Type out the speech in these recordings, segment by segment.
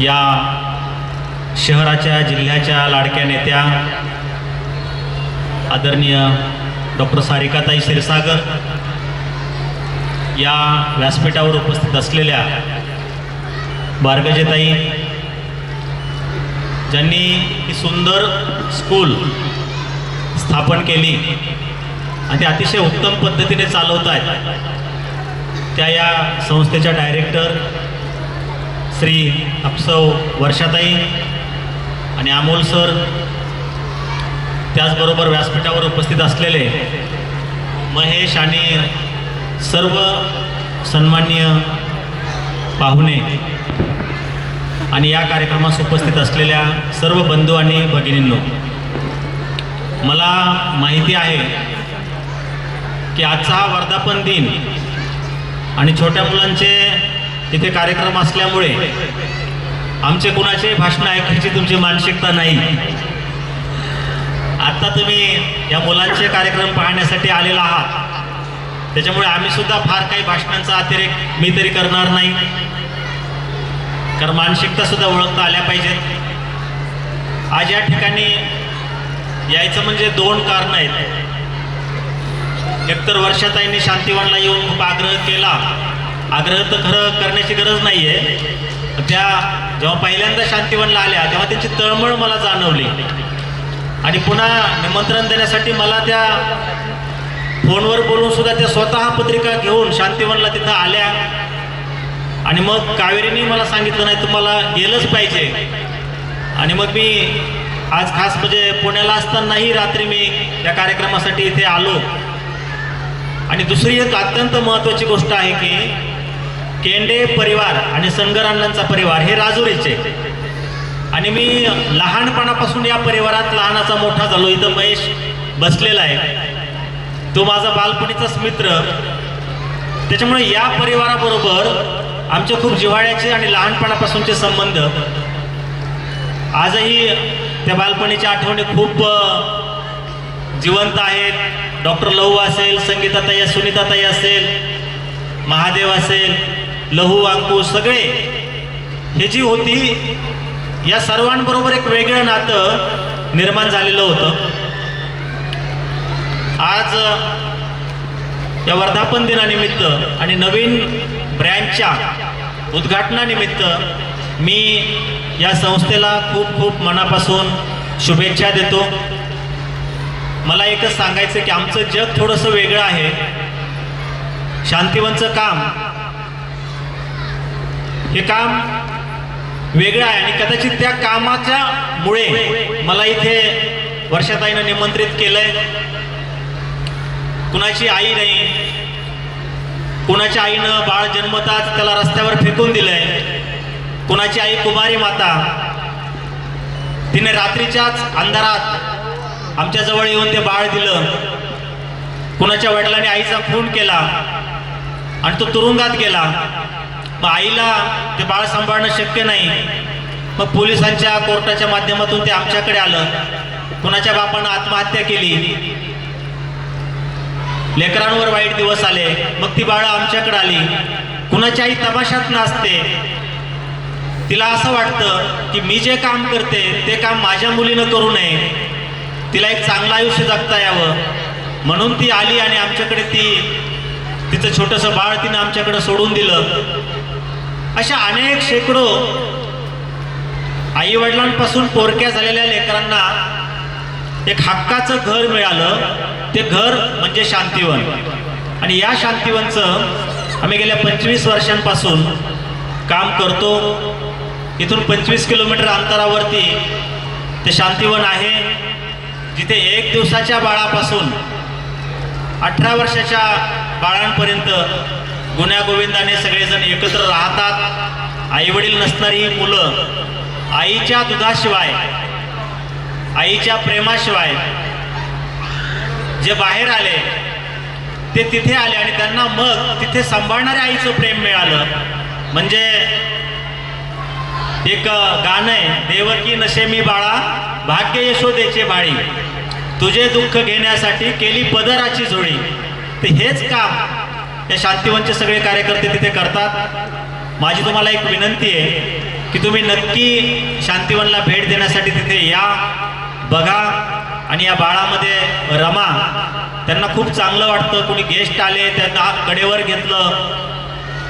या शहराच्या जिल्ह्याच्या लाडक्या नेत्या आदरणीय डॉक्टर सारिकाताई क्षीरसागर या व्यासपीठावर उपस्थित असलेल्या बारगजेताई ज्यांनी ही सुंदर स्कूल स्थापन केली आणि ते अतिशय उत्तम पद्धतीने चालवत आहेत त्या या संस्थेच्या डायरेक्टर श्री अप्सव वर्षाताई आणि अमोल सर त्याचबरोबर व्यासपीठावर उपस्थित असलेले महेश आणि सर्व सन्माननीय पाहुणे आणि या कार्यक्रमास उपस्थित असलेल्या सर्व बंधू आणि भगिनींनो मला माहिती आहे की आजचा हा वर्धापन दिन आणि छोट्या मुलांचे तिथे कार्यक्रम असल्यामुळे आमचे कुणाचे भाषण ऐकायची तुमची मानसिकता नाही. आत्ता तुम्ही या मुलांचे कार्यक्रम पाहण्यासाठी आलेला आहात. त्याच्यामुळे आम्ही सुद्धा फार काही भाषणांचा अतिरेक मी तरी करणार नाही. कारण मानसिकता सुद्धा ओळखता आल्या पाहिजेत. आज या ठिकाणी यायचं म्हणजे दोन कारणं आहेत. एकतर वर्षाताईंनी शांतीवनला येऊन खूप आग्रह केला. आग्रह तर खरं करण्याची गरज नाही आहे त्या जेव्हा पहिल्यांदा शांतीवनला आल्या तेव्हा त्यांची तळमळ मला जाणवली. आणि पुन्हा निमंत्रण देण्यासाठी मला त्या फोनवर बोलून सुद्धा त्या स्वतः पत्रिका घेऊन शांतीवनला तिथं आल्या. आणि मग कावेरीने मला सांगितलं नाही तुम्हाला गेलंच पाहिजे. आणि मग मी आज खास म्हणजे पुण्याला असतानाही रात्री मी या कार्यक्रमासाठी इथे आलो. आणि दुसरी एक अत्यंत महत्त्वाची गोष्ट आहे की केंडे परिवार आणि संगरांनांचा परिवार हे राजुरीचे. आणि मी लहानपणापासून या परिवारात लहानाचा मोठा झालो. इथं महेश बसलेला आहे. तो माझा बालपणीचाच मित्र. त्याच्यामुळे या परिवाराबरोबर आमचे खूप जिव्हाळ्याचे आणि लहानपणापासूनचे संबंध. आजही त्या बालपणीच्या आठवणी खूप जिवंत आहेत. डॉक्टर लहू असेल संगीताताई सुनीताताई असेल महादेव असेल लहू अंकू सगळे. हे जी होती या सर्वांबरोबर एक वेगळं नातं निर्माण झालेलं होतं. आज या वर्धापन दिनानिमित्त आणि नवीन ब्रँचच्या उद्घाटनानिमित्त मी या संस्थेला खूप खूप मनापासून शुभेच्छा देतो. मला एकच सांगायचं की आमचं जग थोडंसं वेगळं आहे. शांतिवनचं काम हे काम वेगळं आहे आणि कदाचित त्या कामाच्या मुळे मला इथे वर्षाताईनं निमंत्रित केलंय. कुणाची आई नाही. कुणाच्या आईनं बाळ जन्मताच त्याला रस्त्यावर फेकून दिलंय. कुणाची आई कुमारी माता. तिने रात्रीच्याच अंधारात आमच्या जवळ येऊन ते बाळ दिलं. कुणाच्या वडिलांनी आईचा खून केला आणि तो तुरुंगात गेला. मग आईला ते बाळ सांभाळणं शक्य नाही. मग पोलिसांच्या कोर्टाच्या माध्यमातून ते आमच्याकडे आलं. कुणाच्या बापानं आत्महत्या केली? लेकरांवर वाईट दिवस आले. मग ती बाळं आमच्याकडे आली. कुणाची आई तमाशात नाचते. तिला असं वाटतं की मी जे काम करते ते काम माझ्या मुलीनं करू नये. तिला एक चांगलं आयुष्य जगता यावं. म्हणून ती आली आणि आमच्याकडे ती तिचं छोटंसं बाळ तिनं आमच्याकडे सोडून दिलं. अशा अनेक शेकडो आईवडिलांपासून पोरक्या झालेल्या लेकरांना एक हक्काचं घर मिळालं. ते घर म्हणजे शांतीवन. आणि या शांतीवनचं आम्ही गेल्या पंचवीस वर्षांपासून काम करतो. इथून पंचवीस किलोमीटर अंतरावरती ते शांतीवन आहे. जिथे एक दिवसाच्या बाळापासून अठरा वर्षाच्या बाळांपर्यंत गुण्यागोविंदाने सगळेजण एकत्र राहतात. आईवडील नसणारी ही मुलं आईच्या दुधाशिवाय आईच्या प्रेमाशिवाय जे बाहेर आले ते तिथे आले आणि त्यांना मग तिथे सांभाळणाऱ्या आईचं प्रेम मिळालं. म्हणजे एक गाणं आहे देवकी नशे मी बाळा भाग्य यशोदेचे बाळी. तुझे दुःख घेण्यासाठी केली पदराची झोळी. तर हेच काम हे शांतीवनचे सगळे कार्यकर्ते तिथे करतात. माझी तुम्हाला एक विनंती आहे की तुम्ही नक्की शांतीवनला भेट देण्यासाठी तिथे या बघा आणि या बाळामध्ये रमा. त्यांना खूप चांगलं वाटतं कोणी गेस्ट आले त्यांना कडेवर घेतलं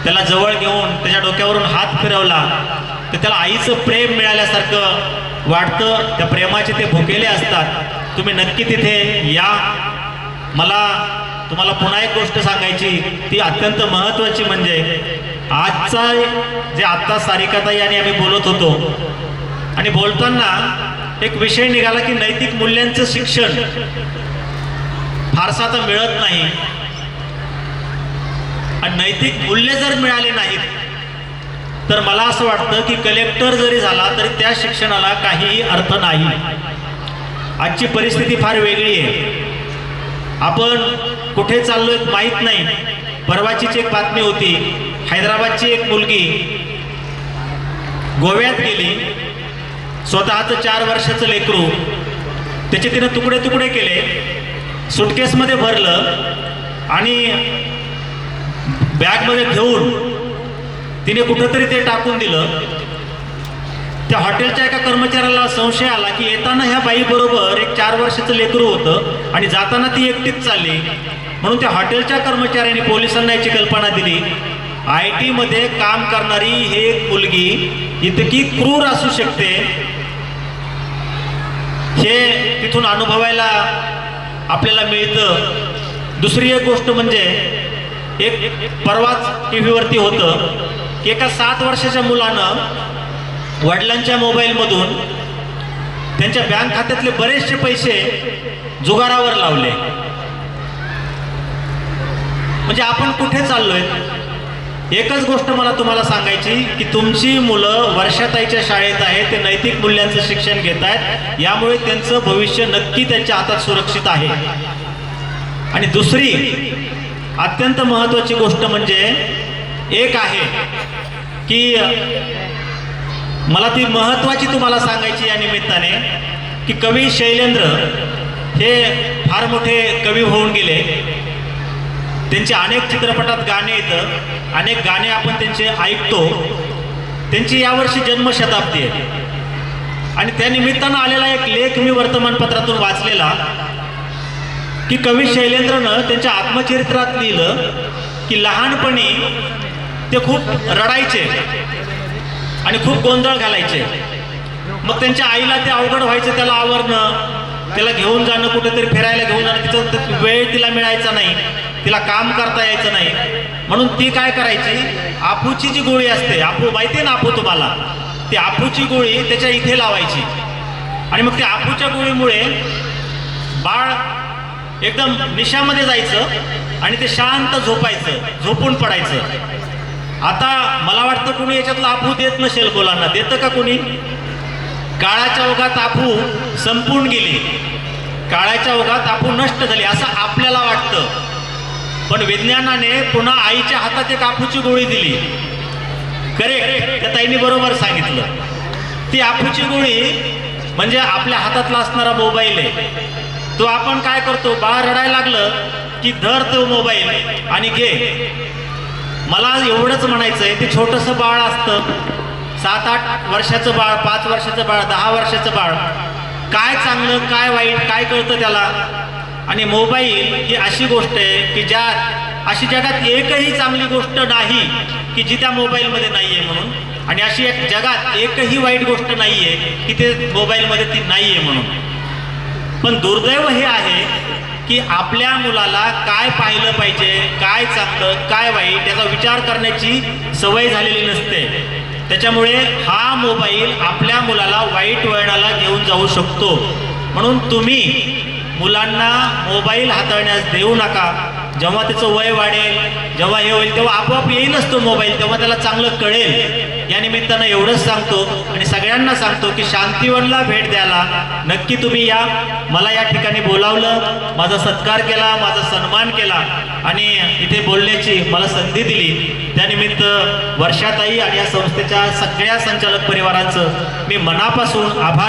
त्याला जवळ घेऊन त्याच्या डोक्यावरून हात फिरवला तर त्याला आईचं प्रेम मिळाल्यासारखं वाटतं. त्या प्रेमाचे ते भुकेले असतात. तुम्ही नक्की तिथे या. मला तुम्हाला पुन्हा एक गोष्ट सांगायची ती अत्यंत महत्त्वाची म्हणजे आजचा जे आत्ता सारिकाताई आणि आम्ही बोलत होतो आणि बोलताना एक विषय निघाला की नैतिक मूल्यांचं शिक्षण फारसा तर मिळत नाही. आणि नैतिक मूल्य जर मिळाले नाहीत तर मला असं वाटतं की कलेक्टर जरी झाला तरी त्या शिक्षणाला काहीही अर्थ नाही. आजची परिस्थिती फार वेगळी आहे. आपण कुठे चाललोय माहीत नाही. परवाचीच एक बातमी होती. हैदराबादची एक मुलगी गोव्यात गेली. स्वतःचं चार वर्षाचं लेकरू. त्याचे तिनं तुकडे तुकडे केले. सुटकेसमध्ये भरलं आणि बॅगमध्ये ठेवून तिने कुठंतरी ते टाकून दिलं. त्या हॉटेलच्या एका कर्मचाऱ्याला संशय आला की येताना ह्या बाईबरोबर एक चार वर्षाचं लेकरू होतं आणि जाताना ती एकटीच चालली. म्हणून त्या हॉटेलच्या कर्मचाऱ्यांनी पोलिसांना याची कल्पना दिली. आय टीमध्ये काम करणारी हे एक मुलगी इतकी क्रूर असू शकते. हे तिथून अनुभवायला आपल्याला मिळतं. दुसरी एक गोष्ट म्हणजे एक परवाच टी व्हीवरती होतं की एका सात वर्षाच्या मुलानं वडिलांच्या मोबाईलमधून त्यांच्या बँक खात्यातले बरेचसे पैसे जुगारावर लावले. म्हणजे आपण कुठे चाललोय? एकच गोष्ट मला तुम्हाला सांगायची की तुमची मुलं वर्षाताईच्या शाळेत आहेत ते नैतिक मूल्यांचं शिक्षण घेत आहेत यामुळे त्यांचं भविष्य नक्की त्यांच्या हातात सुरक्षित आहे. आणि दुसरी अत्यंत महत्त्वाची गोष्ट म्हणजे एक आहे की मला ती महत्त्वाची तुम्हाला सांगायची या निमित्ताने की कवी शैलेंद्र हे फार मोठे कवी होऊन गेले. त्यांचे अनेक चित्रपटात गाणे येतं अनेक गाणे आपण त्यांचे ऐकतो. त्यांची यावर्षी जन्मशताब्दी आहे. आणि त्या निमित्तानं आलेला एक लेख मी वर्तमानपत्रातून वाचलेला की कवी शैलेंद्रनं त्यांच्या आत्मचरित्रात लिहिलं की लहानपणी ते खूप रडायचे. आणि खूप गोंधळ घालायचे. मग त्यांच्या आईला ते अवघड व्हायचं त्याला आवरणं त्याला घेऊन जाणं कुठेतरी फिरायला घेऊन जाणं तिथं वेळ तिला मिळायचा नाही. तिला काम करता यायचं नाही. म्हणून ती काय करायची? आपूची जी गोळी असते आपू माहिती ना आपू तुम्हाला? ती आपूची गोळी त्याच्या इथे लावायची. आणि मग त्या आपूच्या गोळीमुळे बाळ एकदम निशामध्ये जायचं आणि ते शांत झोपायचं झोपून पडायचं. आता मला वाटतं कुणी याच्यातलं आपू देत नसेल मुलांना देतं का कुणी? काळाच्या ओघात आपू संपून गेली. काळाच्या ओघात आपू नष्ट झाली असं आपल्याला वाटतं. पण विज्ञानाने पुन्हा आईच्या हातात एक आपूची गोळी दिली. करेक्ट त्या ताईने बरोबर सांगितलं. ती आपूची गोळी म्हणजे आपल्या हातातला असणारा मोबाईल आहे. तो आपण काय करतो? बाळ रडायला लागलं की धर तो मोबाईल आणि घे. मला एवढंच म्हणायचं आहे ते छोटंसं बाळ असतं. सात आठ वर्षाचं बाळ पाच वर्षाचं बाळ दहा वर्षाचं बाळ. काय चांगलं काय वाईट काय कळतं त्याला? आणि मोबाईल ही अशी गोष्ट आहे की ज्या अशी जगात एकही चांगली गोष्ट नाही की जी त्या मोबाईलमध्ये नाही आहे म्हणून. आणि अशी एक जगात एकही वाईट गोष्ट नाही आहे की ते मोबाईलमध्ये ती नाही आहे म्हणून. पण दुर्दैव हे आहे की आपल्या मुलाला काय पाहिलं पाहिजे काय चांगलं काय वाईट याचा विचार करण्याची सवय झालेली नसते. त्याच्यामुळे हा मोबाईल आपल्या मुलाला वाईट वळणाला घेऊन जाऊ शकतो. म्हणून तुम्ही मुलांना मोबाईल हाताळण्यास देऊ नका. जेव्हा त्याचं वय वाढेल जेव्हा हे होईल तेव्हा आपोआप येईलच तो मोबाईल तेव्हा त्याला चांगलं कळेल. या निमित्तानं एवढंच सांगतो आणि सगळ्यांना सांगतो की शांतीवनला भेट द्यायला. नक्की तुम्ही या. मला या ठिकाणी बोलावलं माझा सत्कार केला माझा सन्मान केला आणि इथे बोलण्याची मला संधी दिली. त्यानिमित्त वर्षाताई आणि या संस्थेच्या सगळ्या संचालक परिवारांचं मी मनापासून आभार